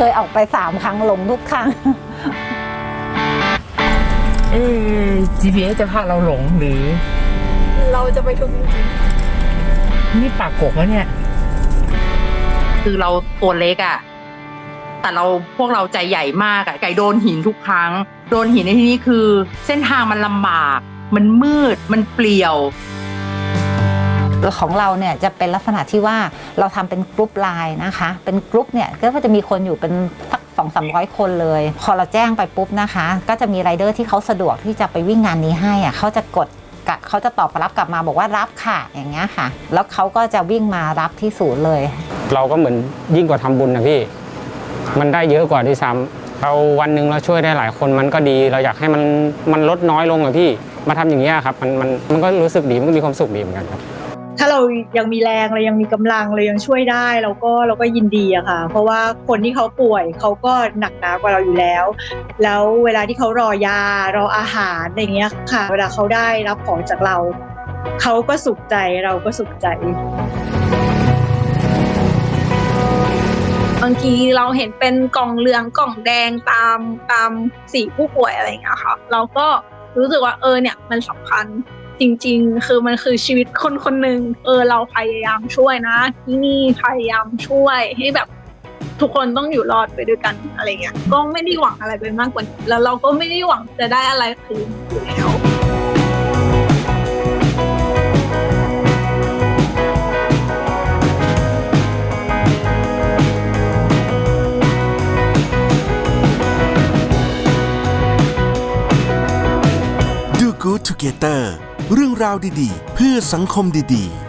เคยออกไปสามครั้งหลงทุกครั้ง เอ๊ะ GPS จะพาเราหลงหรือ เราจะไปถูกจริงนี่ปากกกวะเนี่ย คือเราตัวเล็กอะ่ะ แต่เราพวกเราใจใหญ่มากอะ่ะ ไก่โดนหินทุกครั้ง โดนหินในที่นี้คือ เส้นทางมันลำบาก มันมืด มันเปลี่ยว ของเราเนี่ยจะเป็นลักษณะที่ว่าเราทำเป็นกรุ๊ปไลน์นะคะ เป็นกรุ๊ปเนี่ยก็จะมีคนอยู่เป็นสักสองสามร้อยคนเลย พอเราแจ้งไปปุ๊บนะคะ ก็จะมีไรเดอร์ที่เขาสะดวกที่จะไปวิ่งงานนี้ให้อะเขาจะกดกะเขาจะตอบรับกลับมาบอกว่ารับค่ะอย่างเงี้ยค่ะ แล้วเขาก็จะวิ่งมารับที่ศูนย์เลย เราก็เหมือนยิ่งกว่าทำบุญนะพี่ มันได้เยอะกว่าด้วยซ้ำเราวันหนึ่งเราช่วยได้หลายคนมันก็ดี เราอยากให้มันมันลดน้อยลงอะพี่ มาทำอย่างนี้ยครับมันมันมันก็รู้สึกดีมันก็มีความสุขดีเหมือนกันครับ ถ้าเรายังมีแรงเรายังมีกำลังเรายังช่วยได้ เราก็เราก็ยินดีอะค่ะ เพราะว่าคนที่เขาป่วยเขาก็หนักหนากว่าเราอยู่แล้ว แล้วเวลาที่เขารอยารออาหารอะไรเงี้ยค่ะ เวลาเขาได้รับของจากเรา เขาก็สุขใจเราก็สุขใจบางทีเราเห็นเป็นกล่องเหลืองกล่องแดงตามตามสีผู้ป่วยอะไรอย่างเงี้ยค่ะ เราก็รู้สึกว่าเออเนี่ยมันสำคัญ จริง ๆ คือมันคือชีวิตคนคนหนึ่งเออเราพยายามช่วยนะ ที่นี่พยายามช่วยให้แบบทุกคนต้องอยู่รอดไปด้วยกันอะไรเงี้ยก็ไม่ได้หวังอะไรไปมากกว่านี้แล้วเราก็ไม่ได้หวังจะได้อะไรคืนอยู่แล้ว Good Together เรื่องราวดีๆ เพื่อสังคมดีๆ